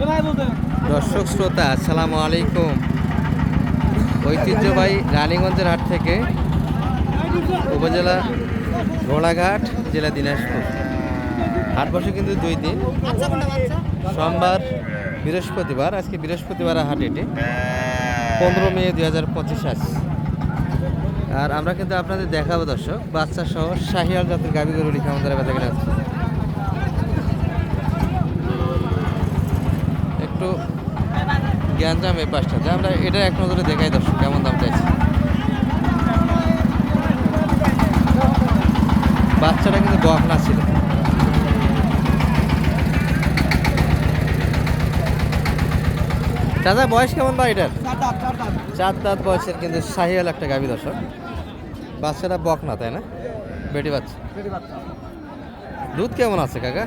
দর্শক শ্রোতা আসসালামু আলাইকুম। ঐতিহ্যবাহী রানীগঞ্জের হাট থেকে উপজেলা ঘোড়াঘাট জেলা দিনাজপুর। হাট বসে কিন্তু দুই দিন। সোমবার বৃহস্পতিবার আজকে বৃহস্পতিবার হাট এটি। পনেরো মে দুই হাজার পঁচিশ আজ। আর আমরা কিন্তু আপনাদের দেখাবো দর্শক বাচ্চা সহ শাহিয়াল জাতের গাভী গরু লিখে আমাদের বেচা কিনা একটু জ্ঞানজাম এই পাঁচটাতে আমরা এটা এক নজরে দেখাই দর্শক কেমন দাম চাইছি? বাচ্চাটা কিন্তু বকনা ছিল। চাচা বয়স কেমন বা এটার? চার দাঁত বয়সের কিন্তু শাহিয়াল একটা গাভী দর্শক। বাচ্চাটা বকনা তাই না? বেটি বাচ্চা। দুধ কেমন আছে কাকা?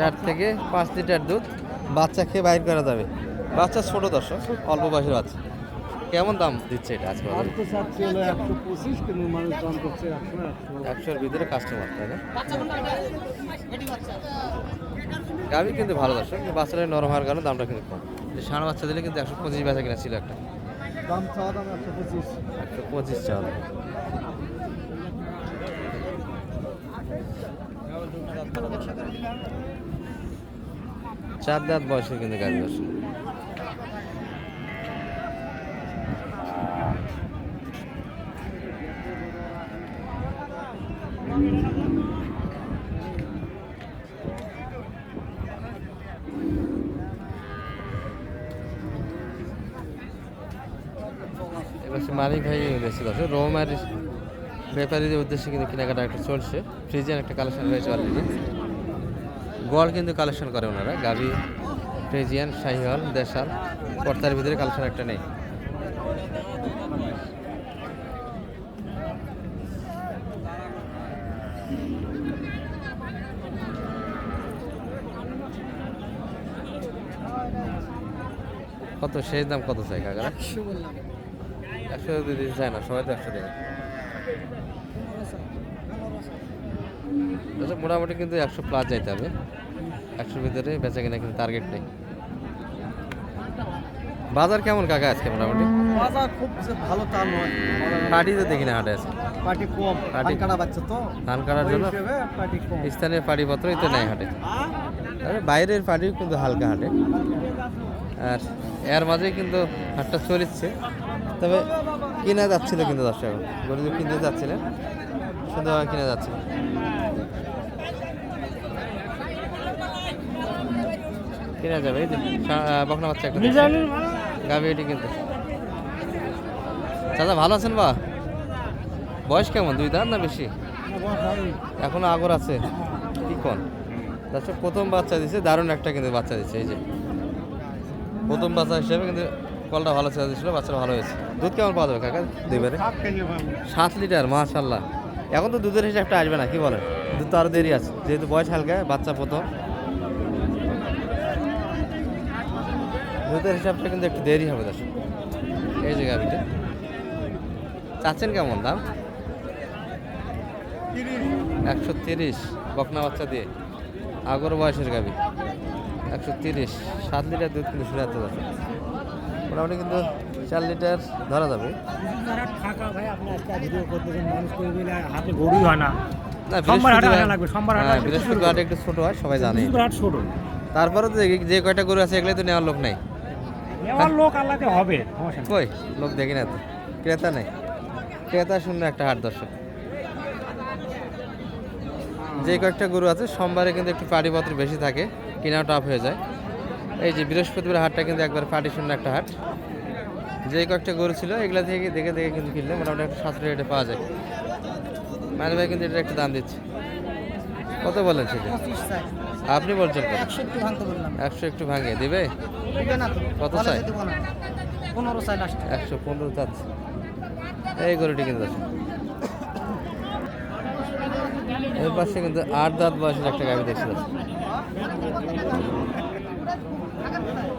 চার থেকে পাঁচ লিটার দুধ। বাচ্চা খেয়ে বাইর করা যাবে। বাচ্চা ছোট দর্শক অল্প বয়সের বাচ্চা। কেমন দাম দিচ্ছে এটা আজকে বাজারে? একশোর ভিতরে কাস্টমার তাই না? গাভি কিন্তু ভালো দর্শক কিন্তু বাচ্চাটা নরম হওয়ার কারণে দামটা কিন্তু কম। ষাঁড় বাচ্চা দিলে কিন্তু একশো পঁচিশ বেচা কিনা ছিল একটা। একশো পঁচিশ চাওয়া দাম। চার দাঁত বয়সের কিন্তু গাভি দর্শক মালিক ভাই বেশি আছে রোমার ব্যাপারীদের উদ্দেশ্যে কিন্তু কেনাকাটা একটা চলছে। ফ্রিজের একটা কালেকশন রয়েছে অলরেডি গড় কিন্তু কালেকশন করে ওনারা। গাভি, ফ্রিজিয়ান, শাহিওয়াল, দেশাল পর্তার ভিতরে কালেকশন একটা নেই। কত? শেষ দাম কত চাই কাকা একশো দিতে চায় না সবাই তো একশো দেয়। আচ্ছা মোটামুটি কিন্তু একশো প্লাস যাইতে হবে। একশোর ভিতরে বেচা কিনা কিন্তু টার্গেট নেই। বাজার কেমন কাকা আজকে মোটামুটি? বাজার খুব ভালো তা নয়। পার্টি তো দেখি না হাটে আছে। পার্টি কম। পার্টি- কাটা বাচ্চা তো। ধান কাটার জন্য হিসেবে পার্টি কম। স্থানীয় পাড়িপত্রই তো নেই হাটে। আরে বাইরের পাড়িও কিন্তু হালকা হাটে। আর এর মাঝেই কিন্তু হাটটা চলিচ্ছে। তবে কিনা যাচ্ছিল কিন্তু দশ দর্শক গরু কিনতে যাচ্ছিলেন সুন্দরভাবে কিনা যাচ্ছিল কিনা যাবে এই যে বকনা বাচ্চা একটা গাভি এটি কিন্তু। চাচা ভালো আছেন বা? বয়স কেমন দুই দাঁত না বেশি? এখনও আগর আছে। কি কোন? দর্শক প্রথম বাচ্চা দিছে দারুণ একটা কিন্তু বাচ্চা দিচ্ছে এই যে। প্রথম বাচ্চা হিসেবে কিন্তু কলটা ভালো ছেড়ে দিয়েছিল বাচ্চাটা ভালো হয়েছে। দুধ কেমন পাওয়া যাবে কাকা দুইবারে? সাত লিটার মাশাল্লাহ এখন তো দুধের হিসাবটা আসবে না কি বলেন? দুধ তো আরও দেরি আছে যেহেতু বয়স হালকা বাচ্চা প্রথম। দুধের হিসাবটা কিন্তু একটু দেরি হবে দর্শক। এই যে গাভিটা। চাচ্ছেন কেমন দাম? একশো তিরিশ বকনা বাচ্চা দিয়ে। আগর বয়সের গাবি একশো তিরিশ সাত লিটার দুধ কিন্তু যাচ্ছে দর্শক মোটামুটি কিন্তু চার লিটার ধরা যাবে। হয় বৃহস্পতিবার একটু ছোট হয় সবাই জানে। তারপরে যে কয়টা গরু আছে এগুলো তো নেওয়ার লোক নাই। নেওয়ার লোক আল্লাহতে হবে কই? লোক দেখি না তো। ক্রেতা নেই। ক্রেতা শূন্য একটা হাট দর্শক। যে কয়েকটা গরু আছে সোমবারে কিন্তু একটু পাটিপত্র বেশি থাকে কেনাও টাফ হয়ে যায়। এই যে বৃহস্পতিবার হাটটা কিন্তু একবার পাটি শূন্য একটা হাট। যে কয়েকটা গরু ছিল, এগুলা থেকে দেখে দেখে কিন্তু কিনলে মোটামুটি একটা সাতশো রেটে পাওয়া যায়। মানে ভাই কিন্তু এটা একটা দাম দিচ্ছে। কত বলেন সেটা? আপনি বলছেন একশো একটু ভাঙিয়ে দিবে? কত চাই? পনেরো চাই একশো পনেরো চাচ্ছে। এই গরুটি কিন্তু আছে। এর পাশে কিন্তু আট দাঁত বয়সের একটা গাড়ি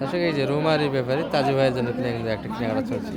দর্শক এই যে রুমারি ব্যাপারে তাজু ভাইয়ের জন্য কিনে কিন্তু একটা কেনাকাটা চলছে।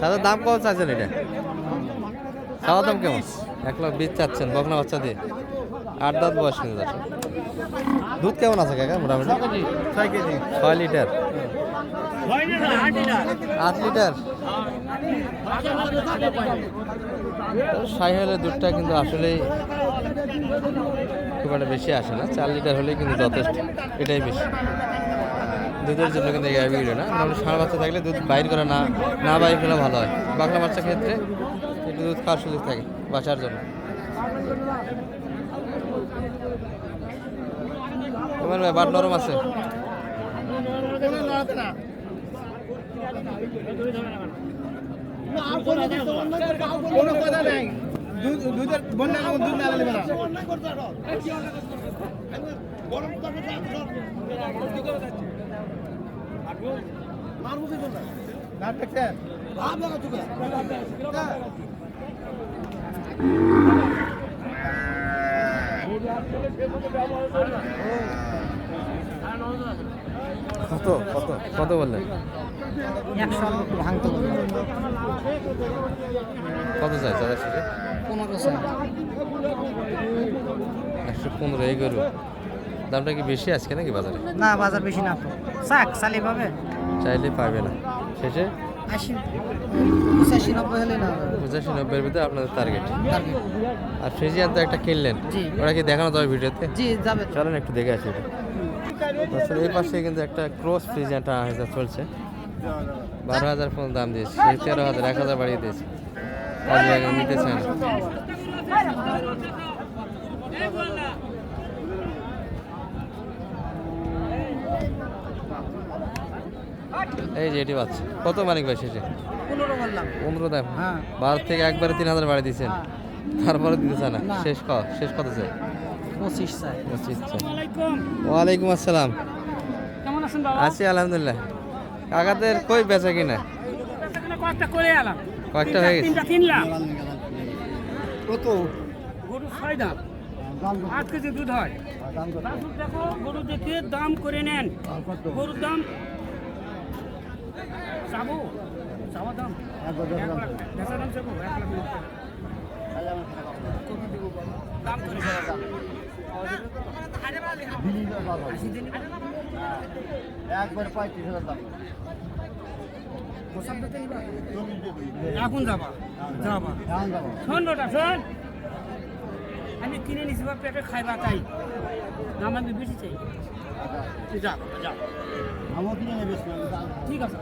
সাদা দাম কত চাইছেন এটা? সাদা দাম কেমন? এক লাখ বিশ চাচ্ছেন বকনা বাচ্চা দিয়ে। আট দাঁত বয়স কিন্তু দুধ কেমন আছে কাকা মোটামুটি? ছয় লিটার। আট লিটার? সাইহেলের দুধটা কিন্তু আসলেই খুব একটা বেশি আসে না। চার লিটার হলেই কিন্তু যথেষ্ট, এটাই বেশি। দুধের জন্য কিন্তু এই গাভীগুলো না মোটামুটি ষাঁড় বাচ্চা থাকলে দুধ বাইর করা না না বাইর করা ভালো হয়। বাংলা বাচ্চার ক্ষেত্রে একটু দুধ খাওয়ার সুযোগ থাকে বাঁচার জন্য। তোমার বাট নরম আছে? কোনো কথা নাই। দুধ দুধের বন্যা দুধ না লাগবে না দেখছেন কত? কত? কত বললেন? একশো ভাঙতে কত চাই? পনেরো একশো পনেরো এই গরু। দামটা কি বেশি আজকে নাকি বাজারে? না বাজার বেশি না তো। চাক চালি পাবে? চাইলে পাবে না। শেষে? পঁচাশি নব্বই ভিতরে আপনাদের টার্গেট আর ফ্রিজিয়ান তো একটা কিনলেন। ওরা কি দেখানো যাবে ভিডিওতে? জি যাবে। চলেন একটু দেখে আসি আসলে এই পাশে কিন্তু একটা ক্রস হাজার চলছে। বারো হাজার পর্যন্ত দাম দিয়েছে তেরো হাজার এক হাজার বাড়িয়ে দিয়েছে। নিতে এই যে এটি পাচ্ছে কত মানিক ভাই শেষে? পনেরো দাম। হ্যাঁ। বারো থেকে একবারে তিন হাজার বাড়িয়ে দিয়েছেন। তারপরে দিতে চায় না। শেষ কত শেষ কত চাই পঁচিশ চাই পঁচিশ ওয়ালাইকুম আসসালাম। কেমন আছেন বাবা? আছি আলহামদুলিল্লাহ। কাকাদের কই বেচা কিনা? কয়েকটা করে এলাম। কয়েকটা হয়ে গেছে। তিনটা কিনলাম। কত? গরু ছয় দাম আট কেজি দুধ হয়। দেখো গরু দেখে দাম করে নেন। গরুর দাম চাবো। চাওয়া দাম। দাম চাবো একবার পঁয়ত্রিশ হাজার দাম? এখন যাবা যাবা শোন বেটা শোন আমি কিনে নিছি বা পেটে খাইবা তাই। দাম আমি বেশি চাই। তুই যা যা। আমিও কিনে নেবে ঠিক আছে।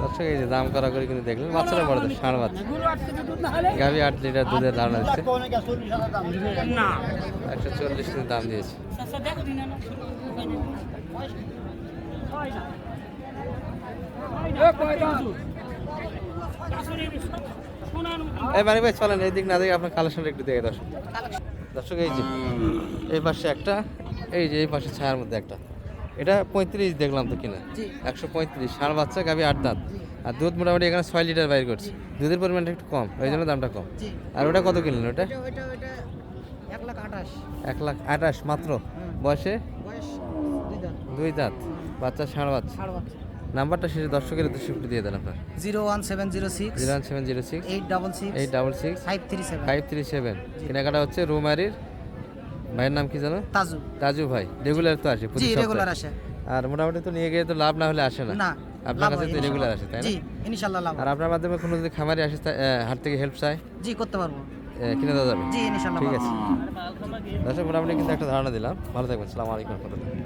দর্শক এই যে দাম করা করে কিন্তু দেখলেন বাচ্চারা বড় ষাঁড় বাচ্চা। গাভি আট লিটার দুধের ধারণা দিচ্ছে। একশো চল্লিশ দাম দিয়েছে। এই মানে ভাই চলেন এই দিক না দেখে আপনার কালেকশনটা একটু দেখে দর্শক। দর্শক এই যে এই পাশে একটা এই যে এই পাশে ছায়ার মধ্যে একটা। এটা পঁয়ত্রিশ দেখলাম তো কিনা? একশো পঁয়ত্রিশ। ষাঁড় বাচ্চা গাবি আট দাঁত। আর দুধ মোটামুটি এখানে ছয় লিটার বাইর করছে। দুধের পরিমাণটা একটু কম ওই জন্য দামটা কম। আর ওটা কত কিনলেন ওটা? এক লাখ আঠাশ। মাত্র? বয়সে? বয়স দুই দাঁত। বাচ্চা ষাঁড় বাচ্চা। নাম্বারটা শেষে দর্শকের উদ্দেশ্যে একটু দিয়ে দেন আপনার। Zero one seven zero six. Zero one seven zero six. Eight double six. Eight double six. Five three seven. Five three seven. কেনাকাটা হচ্ছে রুমারির ভাইয়ের নাম কি জানো তাজু। তাজু ভাই রেগুলার তো আসে জি রেগুলার আসে। আর মোটামুটি তো নিয়ে গিয়ে তো লাভ না হলে আসে না। না আপনার কাছে তো রেগুলার আসে তাই না? জি ইনশাআল্লাহ লাভ আর আপনার মাধ্যমে কোনো যদি খামারি আসে হাত হাট থেকে হেল্প চায়? জি করতে পারব। কিনে দেওয়া যাবে? জি ইনশাআল্লাহ ঠিক আছে। দর্শক মোটামুটি কিন্তু একটা ধারণা দিলাম। ভালো থাকবেন সালাম আলাইকুম